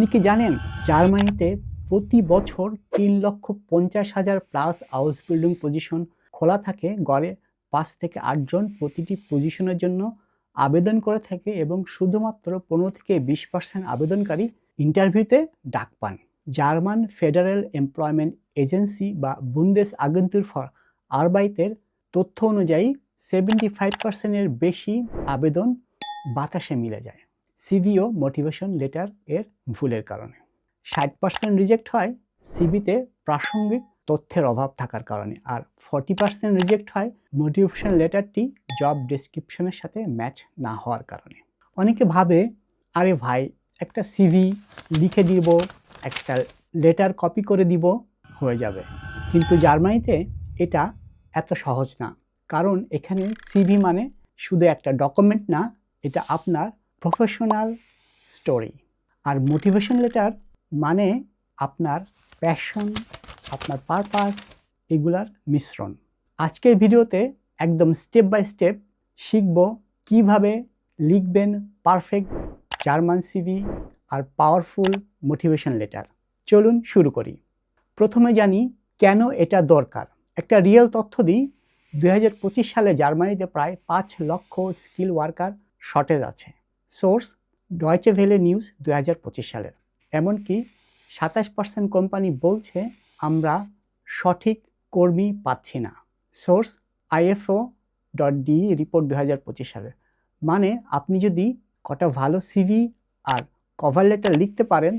আপনি কি জানেন জার্মানিতে প্রতি বছর তিন লক্ষ পঞ্চাশ হাজার প্লাস হাউস বিল্ডিং পজিশন খোলা থাকে, গড়ে পাঁচ থেকে আটজন প্রতিটি পজিশনের জন্য আবেদন করে থাকে এবং শুধুমাত্র পনেরো থেকে বিশ পার্সেন্ট আবেদনকারী ইন্টারভিউতে ডাক পান। জার্মান ফেডারেল এমপ্লয়মেন্ট এজেন্সি বা বুন্দেস আগন্তুর ফর আরবাইতের তথ্য অনুযায়ী, সেভেন্টি ফাইভ পার্সেন্টের বেশি আবেদন বাতাসে মিলে যায়। সিভিও মোটিভেশন লেটার এর ভুলের কারণে। ষাট পার্সেন্ট রিজেক্ট হয় সিভিতে প্রাসঙ্গিক তথ্যের অভাব থাকার কারণে আর ফর্টি পার্সেন্ট রিজেক্ট হয় মোটিভেশন লেটারটি জব ডেসক্রিপশনের সাথে ম্যাচ না হওয়ার কারণে। অনেকে ভাবে, আরে ভাই, একটা সিভি লিখে দিব, একটা লেটার কপি করে দিব, হয়ে যাবে। কিন্তু জার্মানিতে এটা এত সহজ না। কারণ এখানে সিভি মানে শুধু একটা ডকুমেন্ট না, এটা আপনার প্রফেশনাল স্টোরি আর মোটিভেশন লেটার মানে আপনার প্যাশন আপনার পারপাস এগুলার মিশ্রণ। আজকের ভিডিওতে একদম স্টেপ বাই স্টেপ শিখব কীভাবে লিখবেন পারফেক্ট জার্মান সিভি আর পাওয়ারফুল মোটিভেশন লেটার চলুন শুরু করি। প্রথমে জানি কেন এটা দরকার। একটা রিয়েল তথ্য দিই দু হাজার পঁচিশ সালে জার্মানিতে প্রায় পাঁচ লক্ষ স্কিল ওয়ার্কার শর্টেজ আছে। সোর্স ডয়চে ভেলে নিউজ দু হাজার পঁচিশ সালের। এমনকি সাতাশ পার্সেন্ট কোম্পানি বলছে আমরা সঠিক কর্মী পাচ্ছি না। Source IFO dot DE report দু হাজার পঁচিশ সালের। মানে আপনি যদি কটা ভালো সিভি আর কভার লেটার লিখতে পারেন,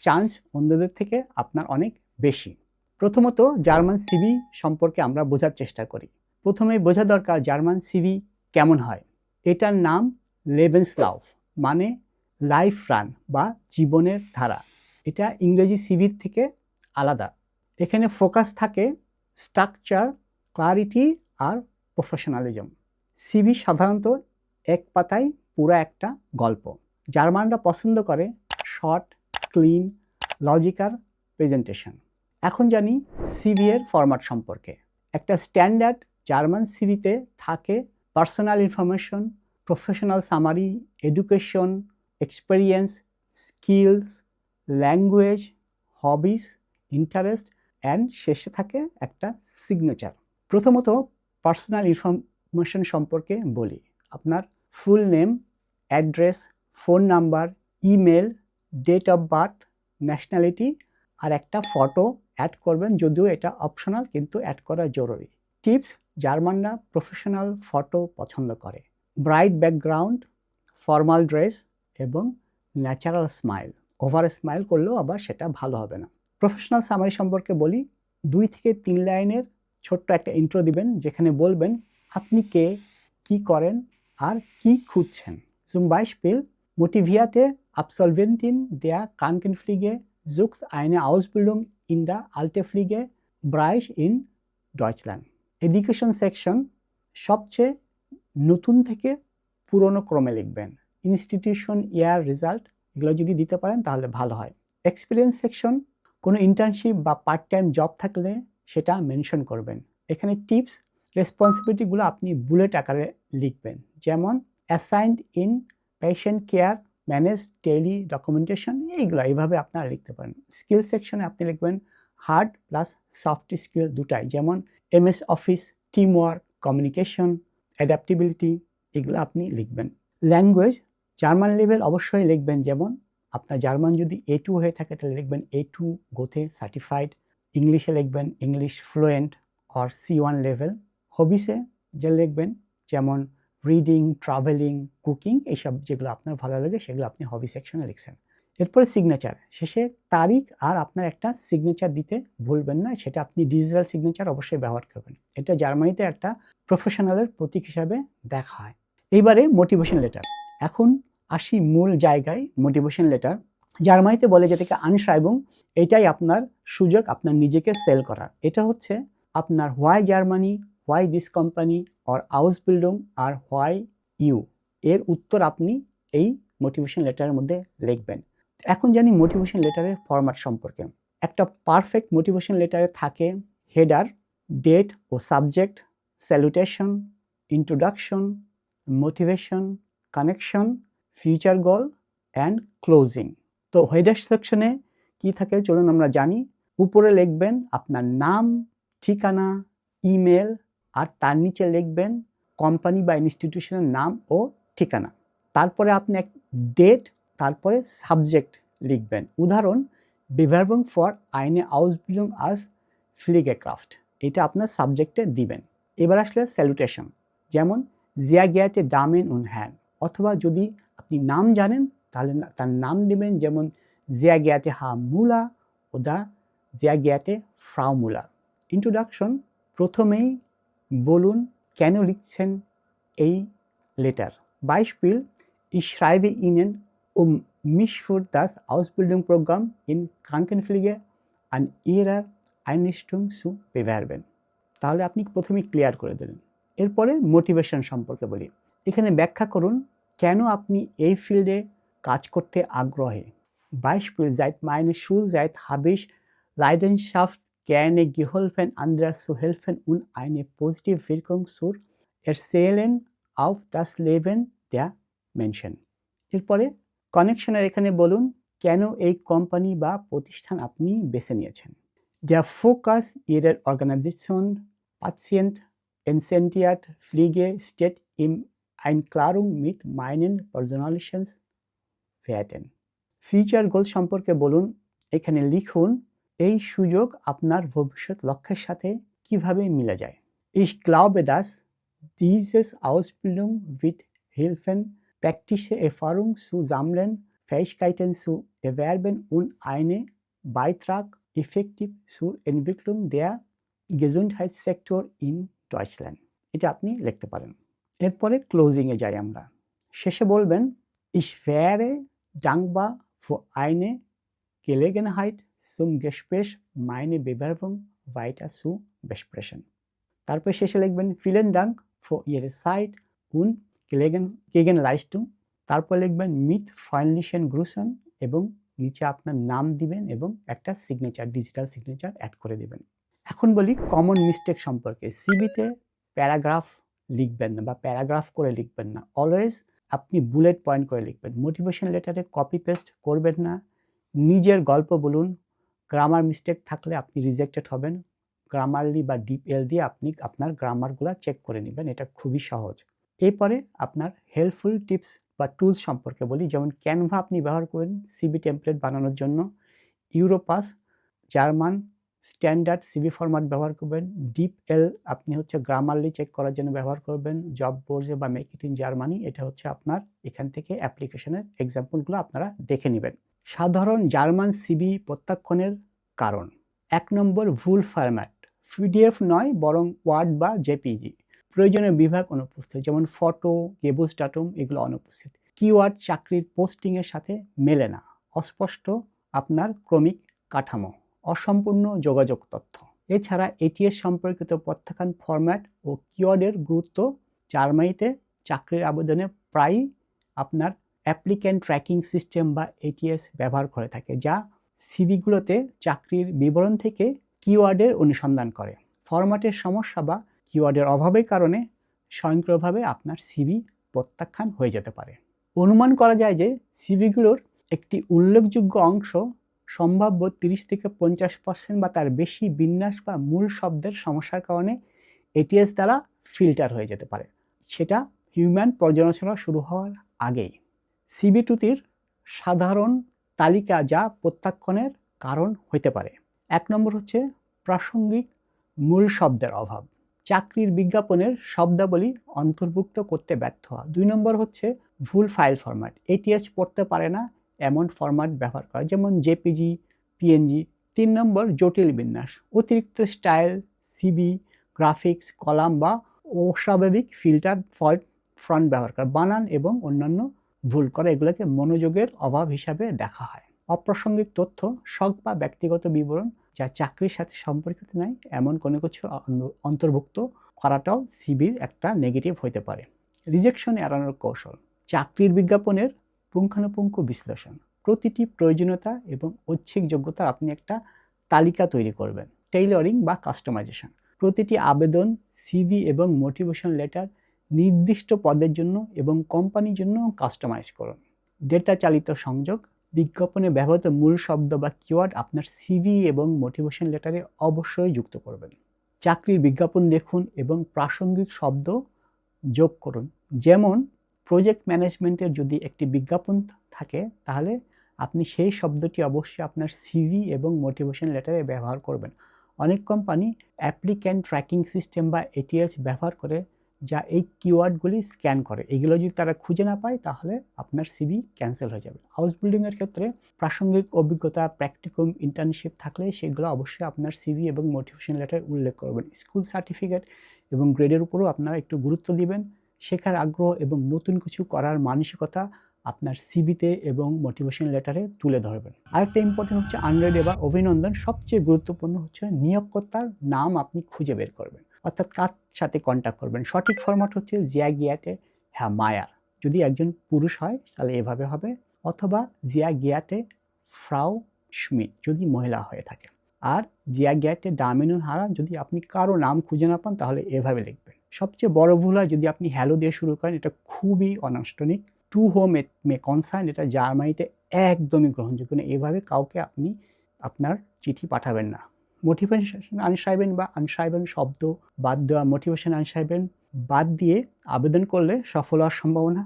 চান্স অন্যদের থেকে আপনার অনেক বেশি। প্রথমত জার্মান সিভি সম্পর্কে আমরা বোঝার চেষ্টা করি। প্রথমে বোঝা দরকার জার্মান সিভি কেমন হয়। এটার নাম লেভেন্স লাভ মানে লাইফ রান বা জীবনের ধারা। এটা ইংরেজি সিভির থেকে আলাদা। এখানে ফোকাস থাকে স্ট্রাকচার, ক্লারিটি আর প্রফেশনালিজম। সিভি সাধারণত এক পাতায় পুরো একটা গল্প। জার্মানরা পছন্দ করে শর্ট, ক্লিন লজিকার প্রেজেন্টেশন। এখন জানি সিভি এর ফরম্যাট সম্পর্কে। একটা স্ট্যান্ডার্ড জার্মান সিভিতে থাকে personal information professional summary education experience skills language hobbies interest and শেষে থাকে একটা সিগনেচার প্রথমত পার্সোনাল ইনফরমেশন সম্পর্কে বলি। আপনার full name address phone number email date of birth nationality আর একটা ফটো অ্যাড করবেন, যদিও এটা অপশনাল কিন্তু অ্যাড করা জরুরি। টিপস জার্মানরা প্রফেশনাল ফটো পছন্দ করে। ব্রাইট ব্যাকগ্রাউন্ড ফর্মাল ড্রেস এবং ন্যাচারাল স্মাইল ওভার স্মাইল করলেও আবার সেটা ভালো হবে না। প্রফেশনাল সামারি সম্পর্কে বলি, দুই থেকে তিন লাইনের ছোট্ট একটা ইন্ট্রো দিবেন, যেখানে বলবেন আপনি কে, কি করেন, আর কি খুঁজছেন। Zum Beispiel motivierte Absolventin der Krankenpflege sucht Ausbildung in der Altenpflege Bereich in Deutschland. Education section সবচেয়ে নতুন থেকে পুরনো ক্রমে লিখবেন। ইনস্টিটিউশন ইয়ার রেজাল্ট এগুলো যদি দিতে পারেন তাহলে ভালো হয়। এক্সপিরিয়েন্স সেকশন কোনো ইন্টার্নশিপ বা পার্ট টাইম জব থাকলে সেটা মেনশন করবেন। এখানে টিপস রেসপন্সিবিলিটিগুলো আপনি বুলেট আকারে লিখবেন। যেমন assigned in patient care manage daily documentation এইগুলো এইভাবে আপনারা লিখতে পারেন। স্কিল সেকশনে আপনি লিখবেন হার্ড প্লাস সফট স্কিল দুটাই। যেমন MS office team work communication adaptability এগুলো আপনি লিখবেন। ল্যাঙ্গুয়েজ জার্মান লেভেল অবশ্যই লিখবেন। যেমন, আপনার জার্মান যদি এ টু হয়ে থাকে, তাহলে লিখবেন এ টু গোথে সার্টিফাইড ইংলিশে লিখবেন English fluent or C one level হবিসে যে লিখবেন, যেমন রিডিং ট্রাভেলিং কুকিং এইসব যেগুলো আপনার ভালো লাগে, সেগুলো আপনি হবি সেকশনে লিখছেন। এরপরে সিগনেচার শেষে তারিখ আর আপনার একটা সিগনেচার দিতে ভুলবেন না, সেটা আপনি ডিজিটাল সিগনেচার অবশ্যই ব্যবহার করবেন। এটা জার্মানিতে একটা প্রফেশনালের প্রতীক হিসাবে দেখা হয়। এইবারে মোটিভেশন লেটার এখন আসি মূল জায়গায় মোটিভেশন লেটার জার্মানিতে বলে যেটাকে আনশ্রাইবং এটাই আপনার সুযোগ, আপনার নিজেকে সেল করার। এটা হচ্ছে আপনার why Germany why this company or house building R why you এর উত্তর আপনি এই মোটিভেশন লেটারের মধ্যে লিখবেন। এখন জানি মোটিভেশন লেটারের ফরম্যাট সম্পর্কে। একটা পারফেক্ট মোটিভেশন লেটারে থাকে header date O subject salutation introduction motivation connection future goal and closing তো হেডার সেকশনে কি থাকে চলুন আমরা জানি। উপরে লিখবেন আপনার নাম, ঠিকানা ইমেল আর তার নিচে লিখবেন কোম্পানি বা ইনস্টিটিউশনের নাম ও ঠিকানা। তারপরে আপনি এক ডেট তারপরে সাবজেক্ট লিখবেন। উদাহরণ বিভার্বং ফর আইনে আউস আউসবিলং আজ ফ্লিগে ক্রাফট এটা আপনার সাবজেক্টে দিবেন। এবার আসলে স্যালুটেশন যেমন জিয়া গিয়াতে ডামেন উন হ্যান অথবা যদি আপনি নাম জানেন তাহলে তার নাম দিবেন যেমন জিয়া গিয়াতে হা মুলা ও দা জিয়া গিয়াতে ফ্রাউ মুলা ইন্ট্রোডাকশন প্রথমেই বলুন কেন লিখছেন এই লেটার বাইশপিল Ich ইন Ihnen, um mich für das Ausbildungsprogramm in Krankenpflege an Ihrer Einrichtung zu bewerben. তাহলে আপনি প্রথমে ক্লিয়ার করে দিলেন এরপরে মোটিভেশন সম্পর্কে বলি এখানে ব্যাখ্যা করুন কেন আপনি এই ফিল্ডে কাজ করতে আগ্রহী Beispiel seit meiner Schulzeit habe ich Leidenschaft gerne geholfen, anderen zu helfen und eine positive Wirkung zu erzielen auf das Leben der mention এরপরে কানেকশনের এখানে বলুন, কেন এই কোম্পানি বা প্রতিষ্ঠান আপনি বেছে নিয়েছেন? দ্য ফোকাস ইয়ার অর্গানাইজেশন পাসিয়েন্ট এনসেন্টিয়াট ফ্লিগে স্টেট ইম আইন ক্লারুং মিথ মাইনেন পার্সোনালিশনস ফেয়াটেন ফিউচার গোল সম্পর্কে বলুন, এখানে লিখুন, এই সুযোগ আপনার ভবিষ্যৎ লক্ষ্যের সাথে কীভাবে মিলে যায়? ইস ক্লাউবে দাস দিস ইস আউসপিলুং উইথ হেলফেন praktische Erfahrung zu sammeln, Fähigkeiten zu erwerben und einen Beitrag effektiv zur Entwicklung der Gesundheitssektor in Deutschland. এটা আপনি লিখতে পারেন এরপরে ক্লোজিংয়ে যাই আমরা শেষে বলবেন Ich wäre dankbar für eine Gelegenheit zum Gespräch meine Bewerbung weiter zu besprechen. তারপর শেষে লিখবেন Vielen Dank für Ihre Zeit und Gelegen Gegenleistung তারপর লিখবেন মিথ ফাইনলিশন গ্রুসন এবং নিচে আপনার নাম দিবেন এবং একটা সিগনেচার, ডিজিটাল সিগনেচার অ্যাড করে দিবেন। এখন বলি কমন মিস্টেক সম্পর্কে। সিবিতে প্যারাগ্রাফ লিখবেন না বা প্যারাগ্রাফ করে লিখবেন না। অলওয়েজ আপনি বুলেট পয়েন্ট করে লিখবেন। মোটিভেশন লেটারে কপি পেস্ট করবেন না। নিজের গল্প বলুন। গ্রামার মিস্টেক থাকলে আপনি রিজেক্টেড হবেন। গ্রামারলি বা ডিপ এল দিয়ে আপনি আপনার গ্রামারগুলো চেক করে নেবেন। এটা খুবই সহজ। এরপরে আপনার হেল্পফুল টিপস বা টুলস সম্পর্কে বলি, যেমন ক্যানভা আপনি ব্যবহার করেন সিবি টেমপ্লেট বানানোর জন্য Europass German standard CV format ব্যবহার করবেন ডিপ এল আপনি হচ্ছে গ্রামারলি চেক করার জন্য ব্যবহার করবেন জব বোর্ডে বা মেক ইট ইন জার্মানি এটা হচ্ছে আপনার এখান থেকে অ্যাপ্লিকেশনের এক্সাম্পলগুলো আপনারা দেখে নেবেন। সাধারণ জার্মান সিবি প্রত্যাখ্যানের কারণ, এক নম্বর ভুল ফরম্যাট পিডিএফ নয় বরং ওয়ার্ড বা জেপিজি প্রয়োজনীয় বিভাগ অনুপস্থিত, যেমন ফটো গেবুস ডাটুম এগুলো অনুপস্থিত। কিওয়ার্ড চাকরির পোস্টিংয়ের সাথে মেলে না। অস্পষ্ট, আপনার ক্রমিক কাঠামো। অসম্পূর্ণ যোগাযোগ তথ্য। এছাড়া এটিএস সম্পর্কিত প্রত্যাখ্যান ফরম্যাট ও কিওয়ার্ডের গুরুত্ব জার্মানিতে চাকরির আবেদনে প্রায়ই আপনার অ্যাপ্লিক্যান্ট ট্র্যাকিং সিস্টেম বা এটিএস ব্যবহার করে থাকে, যা সিভিগুলোতে চাকরির বিবরণ থেকে কিওয়ার্ডের অনুসন্ধান করে। ফরম্যাটের সমস্যা বা কিওয়ার্ডের অভাবের কারণে স্বয়ংক্রিয়ভাবে আপনার সিভি প্রত্যাখ্যান হয়ে যেতে পারে। অনুমান করা যায় যে সিবিগুলোর একটি উল্লেখযোগ্য অংশ সম্ভাব্য তিরিশ থেকে পঞ্চাশ পার্সেন্ট বা তার বেশি বিন্যাস বা মূল শব্দের সমস্যার কারণে এটিএস দ্বারা ফিল্টার হয়ে যেতে পারে। সেটা হিউম্যান পর্যালোচনা শুরু হওয়ার আগেই। সিবি টুতির সাধারণ তালিকা যা প্রত্যাখ্যানের কারণ হতে পারে। এক নম্বর হচ্ছে প্রাসঙ্গিক মূল শব্দের অভাব। চাকরির বিজ্ঞাপনের শব্দাবলী অন্তর্ভুক্ত করতে ব্যর্থ হওয়া। দুই নম্বর হচ্ছে ভুল ফাইল ফরম্যাট। এটিএস পড়তে পারে না এমন ফরম্যাট ব্যবহার করা। যেমন জেপিজি পিএনজি তিন নম্বর জটিল বিন্যাস। অতিরিক্ত স্টাইল সিবি গ্রাফিক্স, কলাম বা অস্বাভাবিক ফিল্টার ফল্ট ফ্রন্ট ব্যবহার করা। বানান এবং অন্যান্য ভুল করা, এগুলোকে মনোযোগের অভাব হিসাবে দেখা হয়। অপ্রাসঙ্গিক তথ্য, শখ বা ব্যক্তিগত বিবরণ যা চাকরির সাথে সম্পর্কিত নাই এমন কোনো কিছু অন্তর্ভুক্ত করাটাও সিবির একটা নেগেটিভ হতে পারে। রিজেকশন এড়ানোর কৌশল, চাকরির বিজ্ঞাপনের পুঙ্খানুপুঙ্খ বিশ্লেষণ। প্রতিটি প্রয়োজনীয়তা এবং ঐচ্ছিক যোগ্যতার আপনি একটা তালিকা তৈরি করবেন টেইলরিং বা কাস্টমাইজেশন প্রতিটি আবেদন সিভি এবং মোটিভেশন লেটার নির্দিষ্ট পদের জন্য এবং কোম্পানির জন্য কাস্টমাইজ করুন। ডেটা চালিত সংযোগ বিজ্ঞাপনে ব্যবহৃত মূল শব্দ বা কিওয়ার্ড আপনার সিভি এবং মোটিভেশন লেটারে অবশ্যই যুক্ত করবেন। চাকরির বিজ্ঞাপন দেখুন এবং প্রাসঙ্গিক শব্দ যোগ করুন। যেমন প্রজেক্ট ম্যানেজমেন্টের যদি একটি বিজ্ঞাপন থাকে, তাহলে আপনি সেই শব্দটি অবশ্যই আপনার সিভি এবং মোটিভেশন লেটারে ব্যবহার করবেন। অনেক কোম্পানি অ্যাপ্লিক্যান্ট ট্র্যাকিং সিস্টেম বা এটিএস ব্যবহার করে যা এই কিওয়ার্ডগুলি স্ক্যান করে। এগুলো যদি তারা খুঁজে না পায়, তাহলে আপনার সিবি ক্যান্সেল হয়ে যাবে। হাউস বিল্ডিংয়ের ক্ষেত্রে প্রাসঙ্গিক অভিজ্ঞতা প্র্যাকটিকুম ইন্টার্নশিপ থাকলে সেগুলো অবশ্যই আপনার সিভি এবং মোটিভেশন লেটার উল্লেখ করবেন। স্কুল সার্টিফিকেট এবং গ্রেডের উপরও আপনারা একটু গুরুত্ব দিবেন। শেখার আগ্রহ এবং নতুন কিছু করার মানসিকতা আপনার সিবিতে এবং মোটিভেশন লেটারে তুলে ধরবেন। আরেকটা ইম্পর্টেন্ট হচ্ছে আনরেডে বা অভিনন্দন। সবচেয়ে গুরুত্বপূর্ণ হচ্ছে নিয়োগকর্তার নাম আপনি খুঁজে বের করবেন। অর্থাৎ কার সাথে কন্ট্যাক্ট করবেন? সঠিক ফরম্যাট হচ্ছে জিয়া গিয়াতে হ্যাঁ মায়ার। যদি একজন পুরুষ হয়, তাহলে এভাবে হবে। অথবা জিয়া গিয়াতে ফ্রাউ স্মিথ, যদি মহিলা হয়ে থাকে। আর জিয়া গিয়াতে ডামিনুন হারা, যদি আপনি কারও নাম খুঁজে না পান, তাহলে এভাবে লিখবেন। সবচেয়ে বড় ভুল হয় যদি আপনি হ্যালো দিয়ে শুরু করেন, এটা খুবই অনানুষ্ঠানিক টু হোম মে কনসার্ন এটা জার্মানিতে একদমই গ্রহণযোগ্য না এভাবে কাউকে আপনি আপনার চিঠি পাঠাবেন না। মোটিভেশন আনসাইবেন বা আনসাইবেন শব্দ বাদ দেওয়া মোটিভেশন আনসাইবেন বাদ দিয়ে আবেদন করলে সফল হওয়ার সম্ভাবনা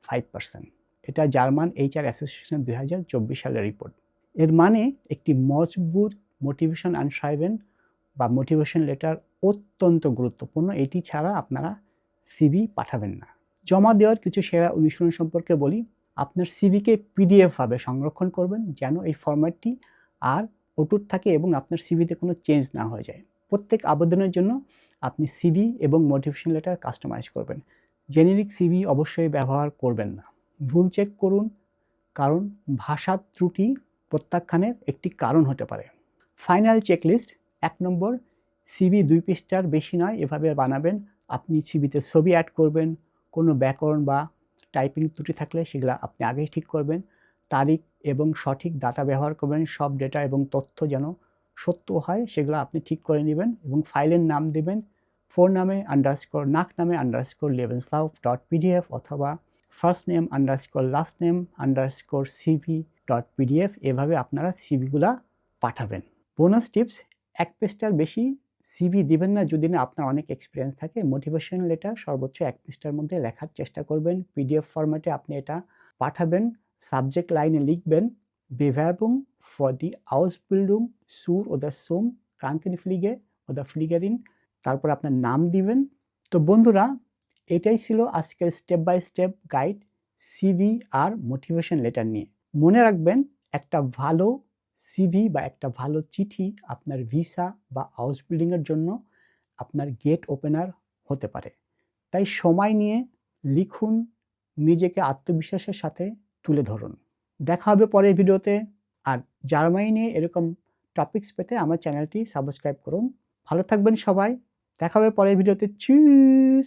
ফাইভ পার্সেন্ট এটা জার্মান এইচআর অ্যাসোসিয়েশন দুই হাজার চব্বিশ সালের রিপোর্ট এর মানে একটি মজবুত মোটিভেশন আনসাইবেন বা মোটিভেশন লেটার অত্যন্ত গুরুত্বপূর্ণ। এটি ছাড়া আপনারা সিবি পাঠাবেন না। জমা দেওয়ার কিছু সেরা অনুশীলন সম্পর্কে বলি, আপনার সিভিকে পিডিএফভাবে সংরক্ষণ করবেন যেন এই ফরম্যাটটি আর অটুট থাকে এবং আপনার সিভিতে কোনো চেঞ্জ না হয়ে যায়। প্রত্যেক আবেদনের জন্য আপনি সিভি এবং মোটিভেশন লেটার কাস্টমাইজ করবেন। জেনেরিক সিভি অবশ্যই ব্যবহার করবেন না। ভুল চেক করুন, কারণ ভাষার ত্রুটি প্রত্যাখ্যানের একটি কারণ হতে পারে। ফাইনাল চেকলিস্ট এক নম্বর সিবি দুই পৃষ্ঠার বেশি নয়, এভাবে বানাবেন। আপনি সিবিতে ছবি অ্যাড করবেন, কোনো ব্যাকরণ বা টাইপিং ত্রুটি থাকলে সেগুলো আপনি আগেই ঠিক করবেন। তারিখ এবং সঠিক ডাটা ব্যবহার করবেন, সব ডেটা এবং তথ্য যেন সত্য হয়, সেগুলো আপনি ঠিক করে নেবেন এবং ফাইলের নাম দেবেন ফোর নামে আন্ডারস্কোর নাক নামে আন্ডারস্কোর লেভেন্সলাভ ডট পিডিএফ অথবা first name underscore last name underscore CV dot PDF এভাবে আপনারা সিভিগুলা পাঠাবেন। বোনাস টিপস এক পেজটার বেশি সিভি দিবেন না যদি না আপনার অনেক এক্সপিরিয়েন্স থাকে। মোটিভেশন লেটার সর্বোচ্চ এক পৃষ্ঠার মধ্যে লেখার চেষ্টা করবেন। পিডিএফ ফরম্যাটে আপনি এটা পাঠাবেন। সাবজেক্ট লাইনে লিখবেন Bewerbung for die Ausbildung sur oder zum Krankenpflege oder Pflegerin তারপর আপনার নাম দিবেন। তো বন্ধুরা, এটাই ছিল আজকের step by step guide CV R motivation letter নিয়ে। মনে রাখবেন, একটা ভালো সিভি বা একটা ভালো চিঠি আপনার ভিসা বা হাউস বিল্ডিংয়ের জন্য আপনার গেট ওপেনার হতে পারে। তাই সময় নিয়ে লিখুন নিজেকে আত্মবিশ্বাসের সাথে তুলে ধরুন। দেখা হবে পরের ভিডিওতে। আর জার্মানি নিয়ে এরকম টপিকস পেতে আমার চ্যানেলটি সাবস্ক্রাইব করুন। ভালো থাকবেন সবাই। দেখা হবে পরের ভিডিওতে। চুজ